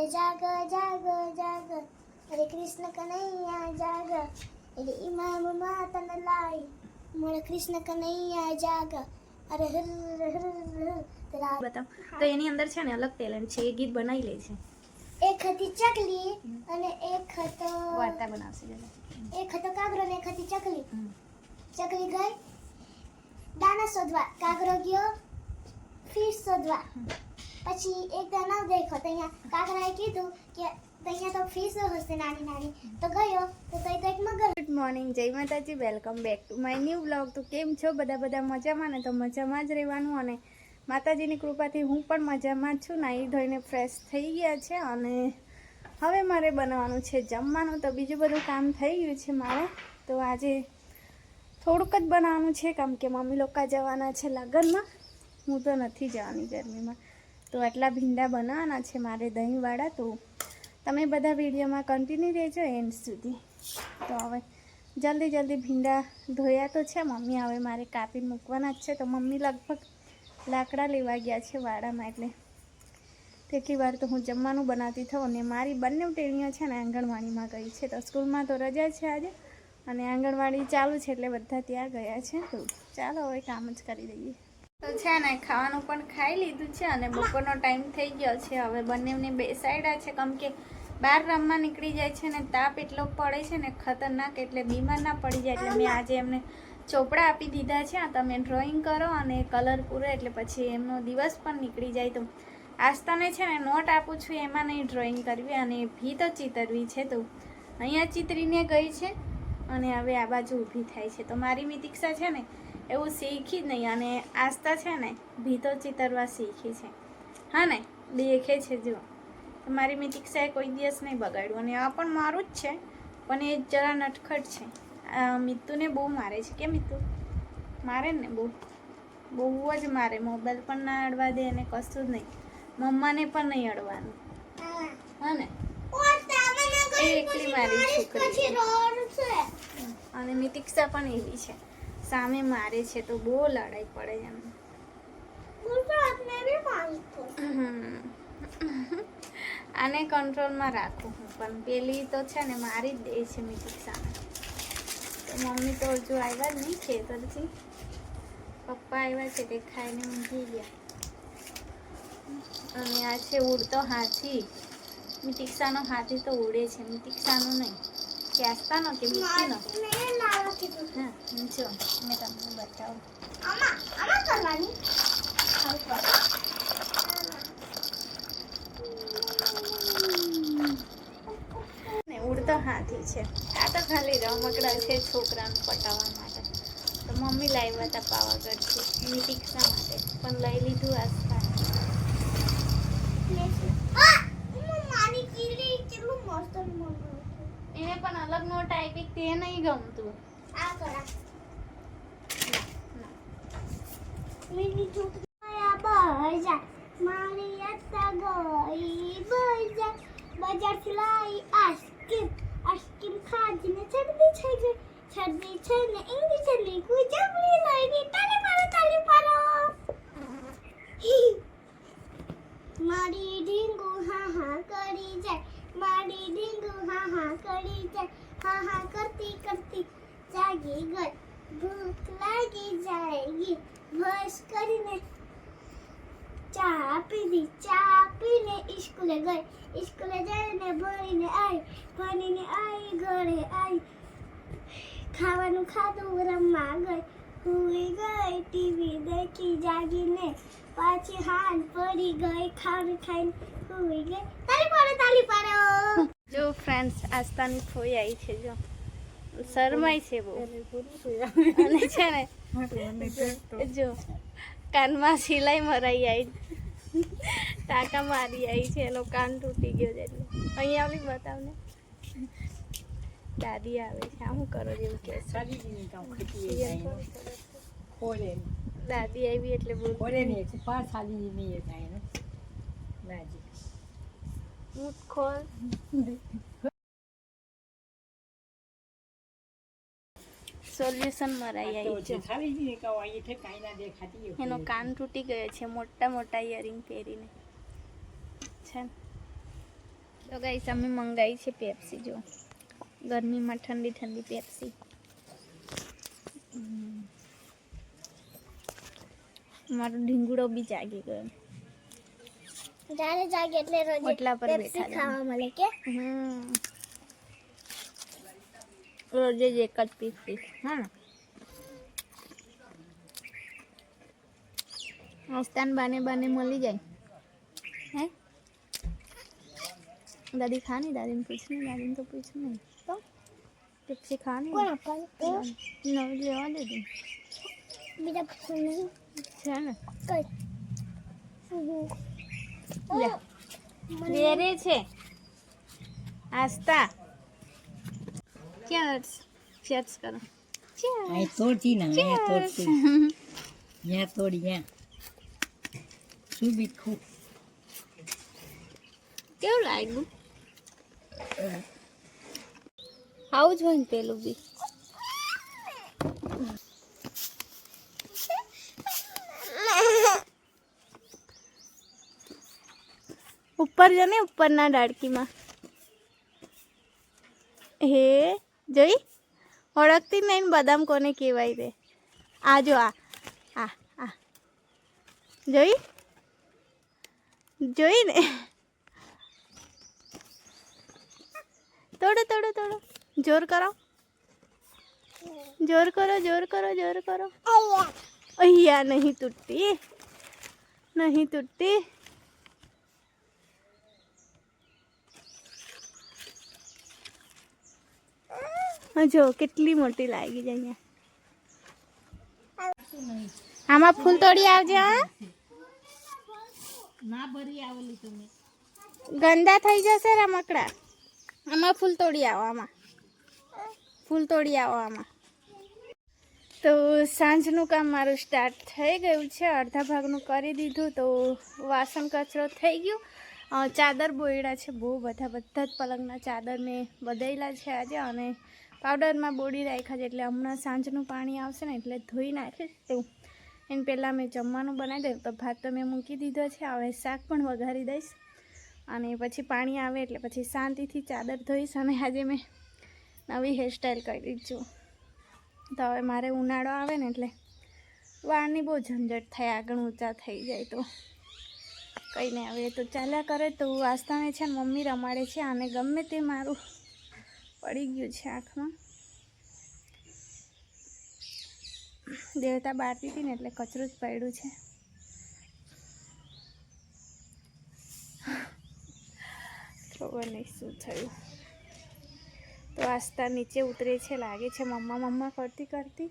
અરે જાગ જાગ જાગ અરે કૃષ્ણ કનૈયા જાગ અરે ઇમામ માતન લાઈ મોર કૃષ્ણ કનૈયા જાગ અરે હર હર હર બતાવ તો એની અંદર છે ને અલગ ટેલેન્ટ છે એ ગીત બનાવી લે છે એક હતી ચકલી અને એક હતો વાર્તા બનાવશે એક હતો કાગરો ને એક હતી ચકલી. ચકલી ગઈ. દાણા શોધવા. કાગરો ગયો. ફીર શોધવા. પછી એક દાણા દેખો ત્યાં કાકરાએ કીધું કે ત્યાં તો ફીસ હશે નાની નાની. તો ગયો, તો તઈ તો એક મગર ગુડ મોર્નિંગ જય Mataji welcome back to my new blog તો કેમ છો બધા બધા મજામાં ને? તો મજામાં જ રહેવાનું અને માતાજીની કૃપાથી હું પણ મજામાં છું. નાહી ધોઈને ફ્રેશ થઈ ગયા છે અને હવે મારે બનાવવાનું છે જમવાનું. તો બીજું બધું કામ થઈ ગયું છે મારે. તો આજે થોડુંક જ બનાવવાનું છે. કેમ કે મમ્મી લોકો જવાના છે લગ્નમાં. હું તો નથી જવાની ગરમીમાં. તો આટલા ભીંડા બનાવવાના છે મારે દહીંવાળા, તો તમે બધા વિડીયોમાં કન્ટિન્યુ રહેજો એન્ડ સુધી. તો હવે જલ્દી જલ્દી ભીંડા ધોયા તો છે, મમ્મી હવે મારે કાપી મૂકવાના જ છે, તો મમ્મી લગભગ લાકડા લેવા ગયા છે વાડામાં, એટલે કેટલી વાર તો હું જમવાનું બનાવતી થઉં અને મારી બંને ટેણીઓ છે ને આંગણવાડીમાં ગઈ છે, તો સ્કૂલમાં તો રજા છે આજે અને આંગણવાડી ચાલુ છે, એટલે બધા ત્યાં ગયા છે, તો ચાલો હવે કામ જ કરી દઈએ. તો છે ને, ખાવાનું પણ ખાઈ લીધું છે અને બપોરનો ટાઈમ થઈ ગયો છે. હવે બંનેને બેસાડ્યા છે. કેમ કે બહાર રમવા નીકળી જાય છે ને, તાપ એટલો પડે છે ને, ખતરનાક એટલે બીમાર ના પડી જાય. એટલે મેં આજે એમને ચોપડા આપી દીધા છે. તમે ડ્રોઈંગ કરો અને કલર પૂરો એટલે પછી એમનો દિવસ પણ નીકળી જાય. તો આસ્થાને છે ને નોટ આપું છું, એમાં નહીં ડ્રોઈંગ કરવી અને ભી તો ચિતરવી છે તો. અહીંયા ચિતરીને ગઈ છે અને હવે આ બાજુ ઊભી થાય છે. તો મારી મિતિક્ષા છે ને એવું શીખી જ નહીં અને આસ્થા છે ને ભીતો ચિતરવા શીખી છે. હા ને દેખે છે જો. મારી મિતિક્ષાએ કોઈ દિવસ નહીં બગાડ્યું અને આ પણ મારું જ છે પણ એ જરા નટખટ છે. આ મિત્તુને બહુ મારે છે. કે મિત્તુ મારે ને બહુ? બહુ જ મારે. મોબાઈલ પણ ના અડવા દે અને કશું જ નહીં. મમ્માને પણ નહીં અડવાનું. હા ને? એકલી મારી છોકરી છે. અને મિતિક્ષા પણ એવી છે. સામે મારે છે તો બહુ લડાઈ પડે એમ. આને કંટ્રોલમાં રાખું હું પણ પેલી તો છે ને મારી જ દે છે મિતિક્ષાને તો મમ્મી તો હજુ આવ્યા જ નહીં ખેતરથી. પપ્પા આવ્યા છે તે ખાઈને ઊંઘી ગયા. અને આ છે ઉડતો હાથી. મિતિક્ષાનો હાથી તો ઉડે છે મિતિક્ષાનો નહીં. કે આસ્તાનો કે હા જો મેં તમને બતાવું ને ઉડતો હાથી છે આ તો ખાલી રમકડા છે છોકરાને પટાવવા માટે તો મમ્મી લાવ્યા હતા પાવાગઢથી મિતિક્ષા માટે પણ લઈ લીધું આસ્થા એને પણ અલગ નોટ આપી તે નહીં ગમતું બજારથી લાવી આઈસ્ક્રીમ આઈસ્ક્રીમ ખાધીને શરદી થઈ ગઈ શરદી છે ને ઇંગ્લિશ લીકું જમણી લઈને તાલે મારો તાલે પારો મારી ઢીંગુ હા હા કરી જાય મારી ડીંગુ હા હા કરી જાય. હા હા કરતી કરતી જાગી ગઈ. ભૂખ લાગી જાયગી. બસ કરીને ચા પીધી. ચા પીને સ્કૂલે ગઈ. સ્કૂલે જઈને ભણીને આવી ભણીને આવી ઘરે આવી ખાવાનું ખાધું, રમવા ગઈ. હુઈ ગઈ, ટીવી દેખી જાગીને પાછી હાથ પડી ગઈ. ખાવાનું ખાઈને હુઈ ગઈ. તાલી પાડો તાલી પાડો જો ફ્રેન્ડ્સ આસ્તાની ફોઈ આવી છે જો. શરમાય છે બહુ. અને છે ને જો કાનમાં સિલાઈ મરાઈ આવી. ટાંકા મારી આવી છે એનો કાન તૂટી ગયો છે એટલે. અહીંયા આવી બતાવને. દાદી આવે છે આ શું કરો જેવું કે દાદી આવી એટલે બહુ મુખ ખોલ સોલ્યુશન મરાઈ આવી છે એનો કાન તૂટી ગયો છે મોટા મોટા ઇયરિંગ પહેરીને. છે તો ગાઈસ અમે મંગાવી છે પેપ્સી જો. ગરમીમાં ઠંડી ઠંડી પેપ્સી મારો ઢીંગુડો બી જાગી ગયો. જ્યારે જાગે એટલે રોજ ઓટલા પર પેપ્સી બેઠા ખાવા મળે કે હમ રોજે જ એક જ પીસ પીસ હા ને મસ્તાન બાને બાને મળી જાય હે દાદી ખાની દાદીને પૂછ ને દાદીને તો પૂછ નહીં તો પેપ્સી ખાની કોણ આપવાનું નવી લેવા દેજો બીજા પૂછવું નહીં છે ને કઈ લે વેરે છે. આસ્તા ક્યાં ચેટ્સ કરો. આ તોડતી ના અહીંયા તોડતી. યા તોડી યા શું બીખું? કેવું લાગ્યું? આવું જ હોય ને પેલું બી. ઉપર જો ને ઉપરના ડાળકીમાં હે જોઈ ઓળખતી નહીં ને બદામ કોને કહેવાય રે આ જો આ આ આ જોઈ જોઈ ને તોડો તોડો તોડો જોર કરો જોર કરો જોર કરો જોર કરો અહીંયા નહીં તૂટતી નહીં તૂટતી જો કેટલી મોટી લાગી અહીંયા. આમાં ફૂલ તોડી આવજો ના ભરી આવેલી તમે ગંદા થઈ જશે રમકડા આમાં ફૂલ તોડી આવો આમાં. ફૂલ તોડી આવો આમાં. તો સાંજનું કામ મારું સ્ટાર્ટ થઈ ગયું છે. અડધા ભાગનું કરી દીધું તો વાસણ કચરો થઈ ગયું. ચાદર બોયડા છે બહુ બધા બધા જ પલંગના ચાદર મેં બદલેલા છે આજે અને પાવડરમાં બોડી રાખ્યા છે એટલે હમણાં સાંજનું પાણી આવશે ને એટલે ધોઈ નાખીશ તેવું એને પહેલાં મેં જમવાનું બનાવી દઉં. તો ભાત તો મેં મૂકી દીધો છે. હવે શાક પણ વઘારી દઈશ. અને પછી પાણી આવે એટલે પછી શાંતિથી ચાદર ધોઈશ અને આજે મેં નવી હેરસ્ટાઈલ કરી છું. તો હવે મારે ઉનાળો આવે ને એટલે વાળની બહુ ઝંઝટ થાય, આગળ ઊંચા થઈ જાય તો. કંઈ નહીં, હવે તો ચાલ્યા કરે તો વાસ્તાને છે ને મમ્મી રમાડે છે. અને ગમે તે મારું પડી ગયું છે આંખમાં. દેવતા બારતી હતી ને એટલે કચરું જ પડ્યું છે. ખબર નહીં શું થયું. તો આસ્તા નીચે ઉતરે છે, લાગે છે મમ્મા મમ્મા કરતી કરતી.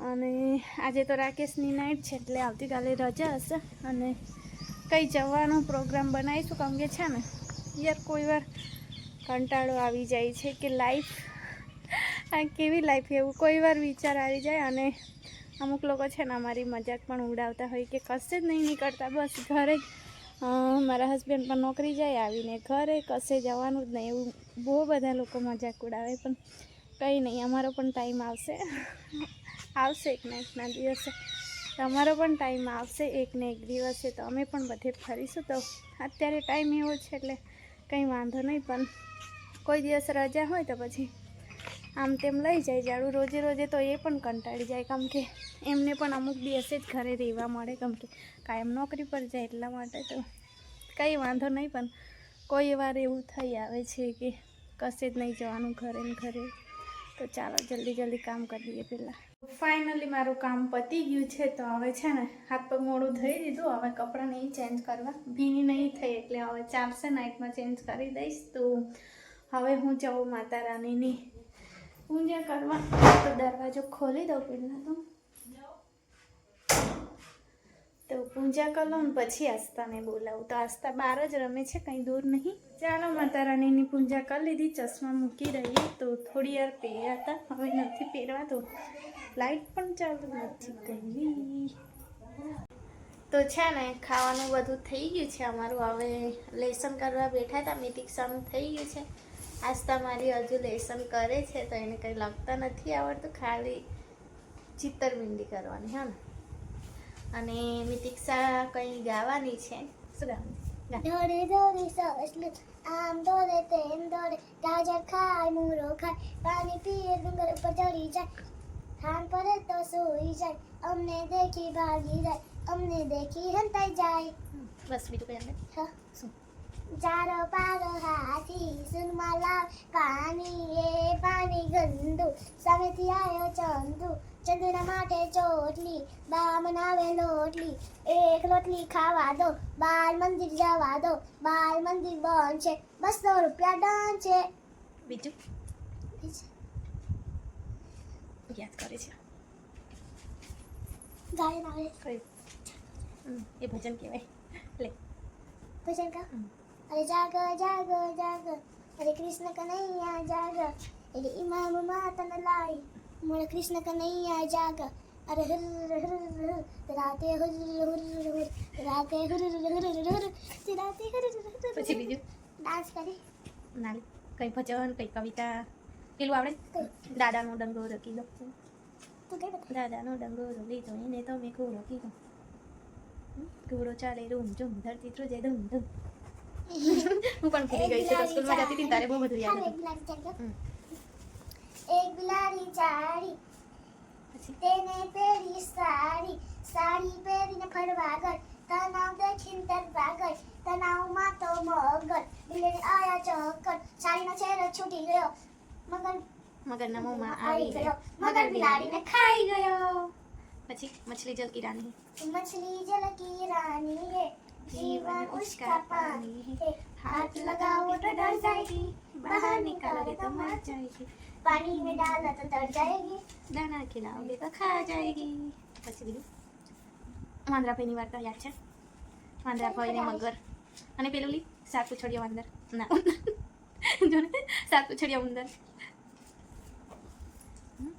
અને આજે તો રાકેશની નાઇટ છે એટલે આવતીકાલે રજા હશે. અને કંઈ જવાનો પ્રોગ્રામ બનાવીશું કેમ કે છે ને, યાર કોઈ વાર કંટાળો આવી જાય છે કે લાઈફ આ કેવી લાઈફ એવું કોઈ વાર વિચાર આવી જાય અને અમુક લોકો છે ને અમારી મજાક પણ ઉડાવતા હોય કે કશે જ નહીં નીકળતા. બસ ઘરે મારા હસબન્ડ પણ નોકરી જાય આવીને ઘરે કશે જવાનું જ નહીં એવું બહુ બધા લોકો મજાક ઉડાવે પણ કંઈ નહીં, અમારો પણ ટાઈમ આવશે. આવશે એક ને એકના દિવસે. તમારો પણ ટાઈમ આવશે એક ને એક દિવસે તો અમે પણ બધે ફરીશું તો અત્યારે ટાઈમ એવો છે એટલે કંઈ વાંધો નહીં, પણ કોઈ દિવસ રજા હોય તો પછી આમ તેમ લઈ જાય જાડું રોજે રોજે તો એ પણ કંટાળી જાય, કેમ કે એમને પણ અમુક દિવસે જ ઘરે રહેવા મળે, કેમ કે કાયમ નોકરી પર જાય એટલા માટે તો કંઈ વાંધો નહીં, પણ કોઈ વાર એવું થઈ આવે છે કે કશે જ નહીં જવાનું, ઘરે ને ઘરે. તો ચાલો, જલ્દી જલ્દી કામ કરી દઈએ પહેલાં. ફાઇનલી મારું કામ પતી ગયું છે તો હવે છે ને હાથ પગ મોડું થઈ દીધું હવે કપડાં નહીં ચેન્જ કરવા. ભીની નહીં થઈ એટલે હવે ચાલશે. નાઇટમાં ચેન્જ કરી દઈશ તો હવે હું જાઉં માતા રાનીની પૂજા કરવા. તો દરવાજો ખોલી દઉં પહેલાં તો. તો પૂજા કરી લઉં પછી આસ્તાને બોલાવું. તો આસ્તા બહાર જ રમે છે, કંઈ દૂર નહીં. ચાલો માતા રાણીની પૂજા કરી લીધી. ચશ્મા મૂકી રહી તો થોડી વાર પહેર્યા હતા. હવે નથી પહેરવા તો લાઈટ પણ ચાલુ નથી કરી. તો છે ને ખાવાનું બધું થઈ ગયું છે અમારું. હવે લેસન કરવા બેઠા હતા મિતિક્ષાનું થઈ ગયું છે. આસ્તા મારી હજુ લેસન કરે છે તો એને કંઈ લખતા નથી આવડતું ખાલી ચિત્તરબિંદી કરવાની હા ને. અને મિતિક્ષા કંઈ ગાવાની છે? શું ગાવાની? દોડી આમ દોડે તેમ દોડે. ગાજર ખાય મૂરો ખાય પાણી પીએ ડુંગર ઉપર ચડી જાય. ખાન પડે તો સૂઈ જાય અમને દેખી ભાગી જાય અમને દેખી હંતાઈ જાય બસ બીજું કઈ અંદર હા. જારો પારો હાથી સુનમાં લાવ પાણી એ પાણી ગંદુ સામેથી આવ્યો ચંદુ ચંદુના માટે ચોટલી બા બનાવે લોટલી એક રોટલી ખાવા દો બાલ મંદિર જવા દો બાલ મંદિર બંધ છે બસો રૂપિયા ડન છે બીજું યાદ કરે છે. ગાયન આવે કયું એ ભજન કહેવાય. લે. ભજન કા. અરે જાગ જાગ જાગ. અરે કૃષ્ણ કનૈયા જાગ. એટલે ઇમામ માતન લાઈ મોળ કૃષ્ણ કનૈયા જાગ. અરે હર હર હર રાતે હર હર હર રાતે હર હર હર હર રાતે હર હર હર. પછી બીજું? ડાન્સ કરી. ના કઈ ભજન કઈ કવિતા? પેલું આવડે દાદાનો ડંગો કીધો દો દાદાનો ડંગોરો લીધો એને તો મેં ઘોડો કીધો ઘોડો ચાલે રૂમ ઝૂમ ધરતી ધ્રુજે ધૂમ ધૂમ હું પણ ભૂલી ગઈ છું સ્કૂલમાં જતી હતી તારે બહુ બધું યાદ એક હતું. એક બિલાડી ચાલી તેને પહેરી સાડી સાડી પહેરીને ફરવા ગઈ તનાવ દેખીને તરવા ગઈ તનાવમાં તો મગર બિલાડી આયા ચક્કર સાડીનો ચહેરો છૂટી ગયો મગર મગરના મોંમાં આવી ગયો મગર બિલાડીને ખાઈ ગયો પછી મછલી જલ કી રાની मछली जल की रानी है जीवन उसका पानी है हाथ लगाओ तो डर जाएगी बाहर निकालोगे तो मर जाएगी पानी में डाला तो डर जाएगी દાના ખિલાઓગે તો ખા જાયગી પછી બીજું વાંદરાભાઈની વાર્તા યાદ છે વાંદરાભાઈ ને મગર અને પેલું લી સાત પૂછડિયા વાંદર ના જો ને સાત પૂછડિયા ઉંદર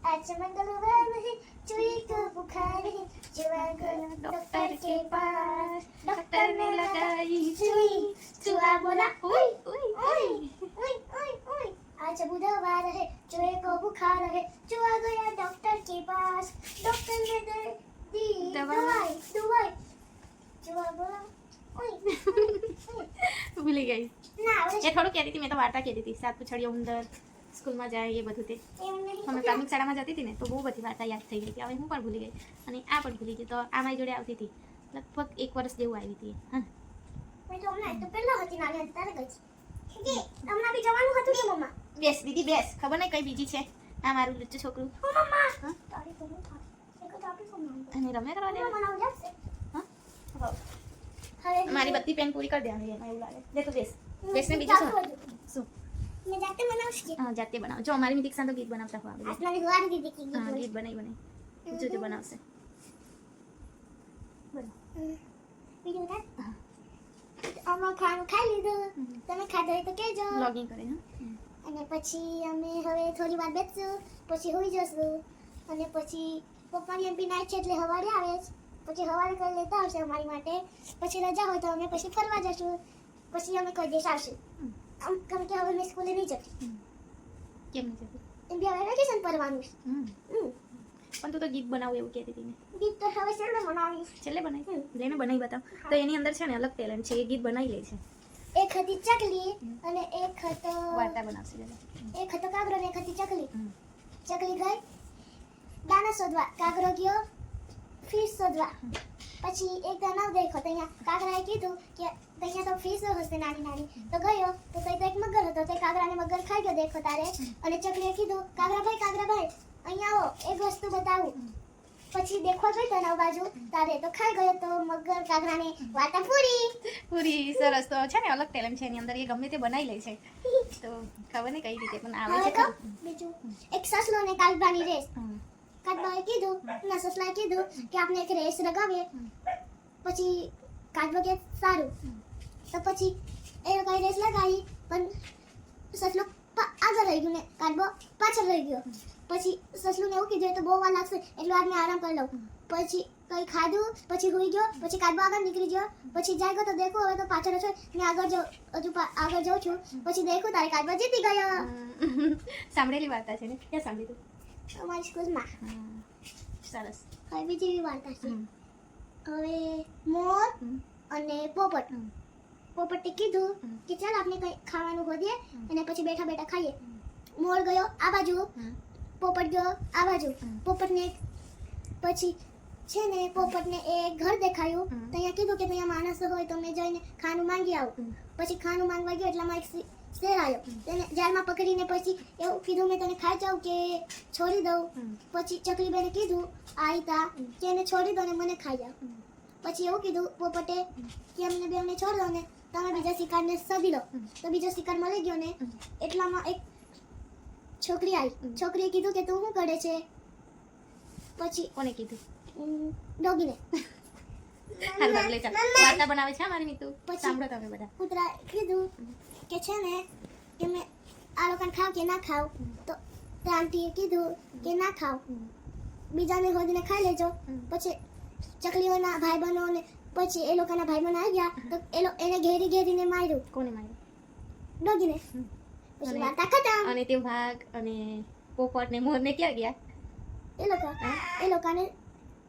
आज मंगलवार है चुई को बुखार है जुआ गया डॉक्टर के पास डॉक्टर ने लगाई सुई चुहा बोला ઉઈ ઉઈ ओए ओए ओए ओए आज बुधवार है चूहे को बुखार है चूहा गया डॉक्टर के पास डॉक्टर ने दे दी दवाई। दवाई दवाई चूहा बोला ओए ભૂલી ગઈ ના એ હવે થોડું કહેતી હતી મેં તો વાર્તા કહેતી હતી સાત પૂછડિયા ઉંદર સ્કૂલમાં જાય એ બધું તે. અમે પ્રાથમિક શાળામાં જતી હતી ને તો બહુ બધી વાર્તા યાદ થઈ ગઈ હતી. હવે હું પણ ભૂલી ગઈ અને આ પણ ભૂલી ગઈ. તો આ મારી જોડે આવતી હતી. લગભગ એક વર્ષ જેવું આવી હતી હા. બેસ દીદી બેસ. ખબર નહીં કઈ બીજી છે. આ મારું લુચ્ચું છોકરું. અને રમે કરવા દે? મારી બધી પેન પૂરી કરી દેવાની એવું લાગે. દે તો બેસ. બેસ ને બીજું મેં જાતે બનાવશે હા જાતે બનાવ જો અમારી મિતિક તો ગીત બનાવતા હોય આવડે. આસમાની ગુવારી દીદી કે ગીત ગીત બનાવી બનાવી જો તે બનાવશે બોલો બીજું? અમે ખાવાનું ખાઈ લીધું તમે ખાધું હોય તો કહેજો લોગિન કરે અને પછી અમે હવે થોડી વાર બેસશું પછી હોઈ જશું અને પછી પપ્પાની એમ નાઈટ છે એટલે સવારે આવે છે પછી સવારે કરી લેતા આવશે અમારી માટે પછી રજા હોય તો અમે પછી ફરવા જશું પછી અમે કોઈ દેશ આવશું. આમ કેમ કે હવે મેં સ્કૂલે નહીં જતી. કેમ નહીં જતી? એમ બી હવે વેકેશન પરવાનું છે. પણ તું તો ગીત બનાવું એવું કહેતી હતી ને. ગીત તો હવે છેલ્લે બનાવી છેલ્લે બનાવી? લઈને બનાવી બતાવ. તો એની અંદર છે ને અલગ ટેલેન્ટ છે. એ ગીત બનાવી લે છે. એક હતી ચકલી અને એક હતો વાર્તા બનાવશે એક હતો કાગરો ને એક હતી ચકલી. ચકલી ગઈ. દાણા શોધવા. કાગરો ગયો. ફિશ શોધવા. પછી એક તણાવ દેખો તો અહીંયા કાગરાએ કીધું કે ત્યાં તો ફીસ હશે નાની નાની. તો ગયો તો કઈ તો એક મગર હતો તે કાગડાને મગર ખાઈ ગયો દેખો તારે. અને ચકલીએ કીધું કાગરાભાઈ કાગરાભાઈ અહીંયા આવો એક વસ્તુ બતાવું. પછી દેખો ગઈ તણાવ બાજુ તારે તો ખાઈ ગયો તો મગર કાગડાને વાતા પૂરી. પૂરી સરસ. તો છે ને અલગ ટેલેન્ટ છે એની અંદર એ ગમે તે બનાવી લે છે. તો ખબર ને કઈ રીતે પણ આવે છે બીજું. એક સસલો ને કાગડાની રેસ. કાગડાએ કીધું ના સસલાએ કીધું કે આપણે એક રેસ લગાવીએ પછી કાગડો કે સારું. તો પછી એ લોકોએ રેસ લગાવી, પણ સસલો આગળ રહી ગયું ને કાગડો પાછળ રહી ગયો. પછી સસલું એવું કીધું તો બહુ વાર લાગશે, એટલું આજને આરામ કરી લઉં. પછી કંઈ ખાધું, પછી હોઈ ગયો, પછી કાગડો આગળ નીકળી ગયો. પછી જાય ગયો તો દેખું, હવે તો પાછળ છો ને આગળ જાઉં, હજુ આગળ જાઉં છું. પછી દેખું તારે કાગડો જીતી ગયો. સાંભળેલી વાર્તા છે ને? ક્યાં સાંભળી અમારી સ્કૂલમાં સરસ. હવે બીજી એવી વાર્તા છે હવે મોર. અને પોપટ. પોપટે કીધું કે ચાલ આપણે કંઈ ખાવાનું ખોદીએ અને પછી બેઠા બેઠા ખાઈએ. મોર ગયો આ બાજુ. પોપટ ગયો આ બાજુ. પોપટને પછી છે ને પોપટને એ ઘર દેખાયું. ત્યાં કીધું કે ત્યાં માણસો હોય તો મેં જઈને ખાનું માંગી આવું. પછી ખાનું માંગવા ગયો એટલામાં એક શેર આવ્યો તેને જાળમાં પકડીને પછી એવું કીધું મેં તને ખાઈ જાઉં કે છોડી દઉં. પછી ચકલીબેને કીધું આઈતા કે એને છોડી દો ને મને ખાઈ જાઓ પછી એવું કીધું પોપટે કે અમને બે અમને છોડી દો ને તમે બીજા શિકારને સદી લો. તો બીજો શિકાર મળી ગયો ને એટલામાં એક છોકરી આવી છોકરીએ કીધું કે તું શું કરે છે? પછી કોને કીધું? ડોગીને. હાલ બાર ચાલ. વાર્તા બનાવે છે મારી મીતુ? સાંભળો તમે બધા. કૂતરા કીધું કે છે ને કે મેં આ લોકોને ખાવ કે ના ખાવ તો તે આંટીએ કીધું કે ના ખાવ. બીજાને હોદીને ખાઈ લેજો. પછી ચકલીઓના ભાઈ બહેનો ને પછી એ લોકોના ભાઈ બહેનો આવી ગયા તો એ લો- એને ઘેરી ઘેરીને માર્યું. કોને માર્યું? ડોગીને. પછી વાર્તા ખતમ. અને તે વાઘ અને પોપટ ને મોર ને ક્યાં ગયા? એ લોકો એ લોકોને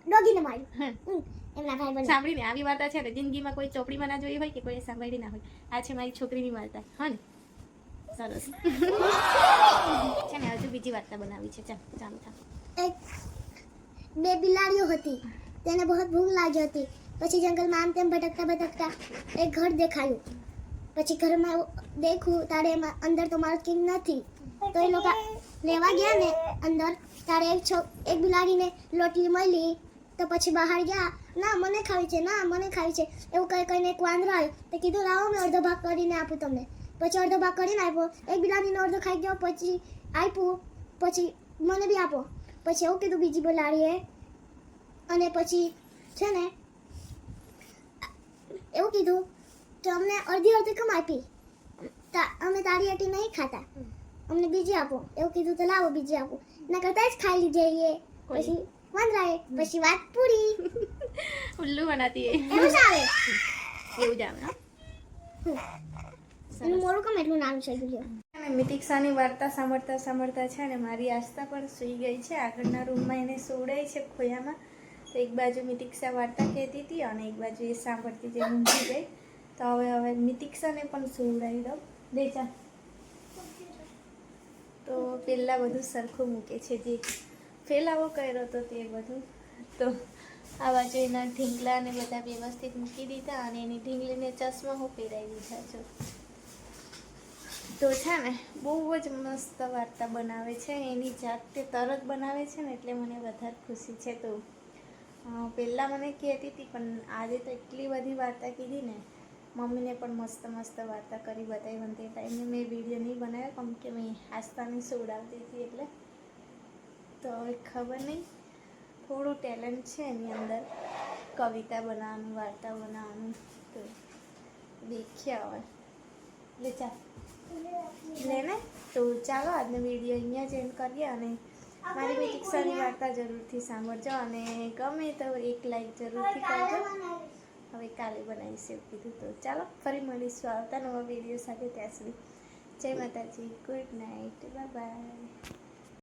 ડોગીને માર્યું. સાંભળીને આવી વાર્તા છે ને જિંદગીમાં કોઈ ચોપડીમાં ના જોઈ હોય કે કોઈ સાંભળી ના હોય. આ છે મારી છોકરીની વાર્તા. હા ને? સરસ. છે ને હજુ બીજી વાર્તા બનાવી છે. ચાલ ચાલુ ચાલ. બે બિલાડીઓ હતી. તેને બહુ ભૂખ લાગી હતી. પછી જંગલમાં આમ તેમ ભટકતા ભટકતા એક ઘર દેખાયું. પછી ઘરમાં દેખું તારે એમાં અંદર તો માલકીન નથી. તો એ લોકો લેવા ગયા ને અંદર. તારે એક છો એક બિલાડીને લોટલી મળી. તો પછી બહાર ગયા ના મને ખાવી છે ના મને ખાવી છે. એવું કહી કહીને એક વાંદરો આવ્યો તો કીધું લાવો મેં અડધો ભાગ કરીને આપું તમને. પછી અડધો ભાગ કરીને આપ્યો એક બિલાડીનો અડધો ખાઈ ગયો પછી આપ્યું પછી મને બી આપો. પછી એવું કીધું બીજી બિલાડીએ. અને પછી છે ને એવું કીધું કે અમને અડધી અડધી કમ આપી? તા- અમે તારી આટી નહીં ખાતા. અમને બીજી આપો. એવું કીધું તો લાવો બીજી આપો. ના કરતા જ ખાઈ લીધી જઈએ પછી વાંદરાએ પછી વાત પૂરી. ઉલ્લુ બનાતી એવું આવે? એવું જ આવે હા. એનું મોડું કેમ એટલું નાનું છે લ્યો અને મિતિક્ષાની વાર્તા સાંભળતા સાંભળતા છે ને મારી આસ્થા પણ સૂઈ ગઈ છે. આગળના રૂમમાં એને સોડાય છે ખોયામાં. તો એક બાજુ મિતિક્ષા વાર્તા કહેતી હતી અને એક બાજુ એ સાંભળતી જે ઊંઘી ગઈ. તો હવે હવે મિતિક્ષાને પણ સુવડાવી દઉં. દે ચા તો પહેલાં બધું સરખું મૂકે છે જે ફેલાવો કર્યો હતો તે બધું. તો આ બાજુ એના ઢીંગલા ને બધા વ્યવસ્થિત મૂકી દીધા અને એની ઢીંગલીને ચશ્મા હું પહેરાવી દીધા છું તો છે ને, બહુ જ મસ્ત વાર્તા બનાવે છે. એની જાતે તરત બનાવે છે ને એટલે મને વધારે ખુશી છે. તો પહેલાં મને કહેતી હતી, પણ આજે તો એટલી બધી વાર્તા કીધી ને, મમ્મીને પણ મસ્ત મસ્ત વાર્તા કરી બતાવી. પણ તે ટાઈમે મેં વીડિયો નહીં બનાવ્યો, કેમ કે મેં આસ્થાને સુવડાવતી હતી એટલે. તો હવે ખબર નહીં. થોડું ટેલેન્ટ છે એની અંદર. કવિતા બનાવવાનું, વાર્તા બનાવવાનું. તો દેખ્યા હવે. લે ચાલ લે ને. તો ચાલો આજનો વીડિયો અહીંયા જ એન્ડ કરીએ અને મારી બી ટીક્ષાની વાર્તા જરૂરથી સાંભળજો અને ગમે તો એક લાઈક જરૂરથી કરજો. હવે કાલે બનાવીશ એવું કીધું તો ચાલો, ફરી મળીશું આવતા નવા વીડિયો સાથે ત્યાં સુધી. જય માતાજી. Good night bye bye